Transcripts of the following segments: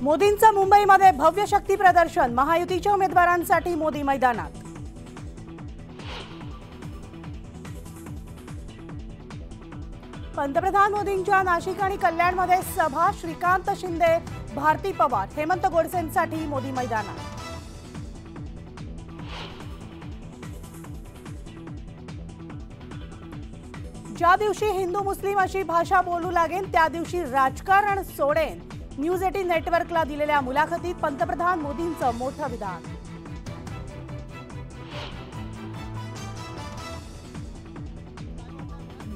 मोदींचं मुंबईमध्ये भव्य शक्ती प्रदर्शन महायुतीच्या उमेदवारांसाठी मोदी मैदानात. पंतप्रधान मोदींच्या नाशिक आणि कल्याणमध्ये सभा श्रीकांत शिंदे भारती पवार हेमंत गोडसेंसाठी मोदी मैदानात. ज्या दिवशी हिंदू मुस्लिम अशी भाषा बोलू लागेल त्या दिवशी राजकारण सोडेन. न्यूज एटीन नेटवर्कला दिलेल्या मुलाखतीत पंतप्रधान मोदींचं मोठं विधान.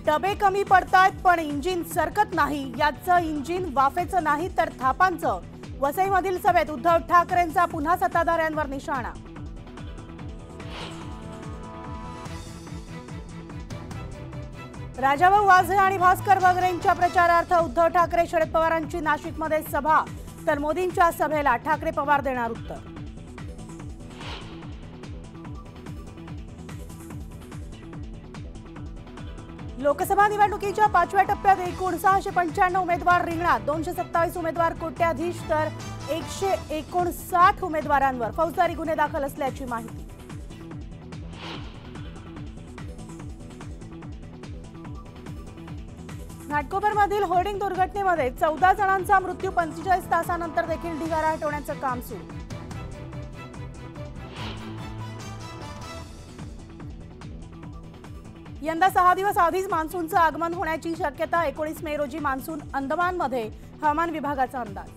डबे कमी पडतायत पण इंजिन सरकत नाही. याचं इंजिन वाफेचं नाही तर थापांचं. वसईमधील सभेत उद्धव ठाकरेंचा पुन्हा सत्ताधाऱ्यांवर निशाणा राजाभाऊ वाझे आणि भास्कर बगरेंच्या प्रचारार्थ उद्धव ठाकरे शरद पवारांची नाशिकमध्ये सभा. तर मोदींच्या सभेला ठाकरे पवार देणार उत्तर. लोकसभा निवडणुकीच्या पाचव्या टप्प्यात एकूण सहाशे पंच्याण्णव उमेदवार रिंगणात. दोनशे सत्तावीस उमेदवार कोट्याधीश तर एकशे एकोणसाठ उमेदवारांवर फौजदारी गुन्हे दाखल असल्याची माहिती. घाटकोपरमधील होर्डिंग दुर्घटनेमध्ये चौदा जणांचा मृत्यू पंचेचाळीस तासानंतर देखील ढिगारा हटवण्याचं काम सुरू. यंदा सहा दिवस आधीच मान्सूनचं आगमन होण्याची शक्यता एकोणीस मे रोजी मान्सून अंदमानमध्ये हवामान विभागाचा अंदाज.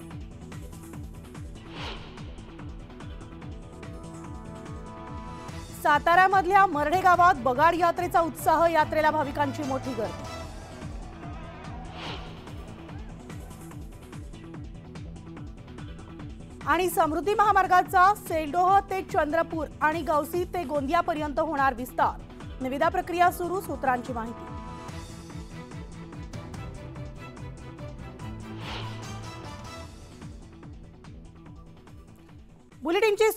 साताऱ्यामधल्या मर्ढे गावात बगाड यात्रेचा उत्साह यात्रेला भाविकांची मोठी गर्दी. आणि समृद्धी महामार्गाचा सेलडोह ते चंद्रपूर आणि गौसी ते गोंदियापर्यंत होणार विस्तार. निविदा प्रक्रिया सुरू सूत्रांची माहिती. बुलेटिनची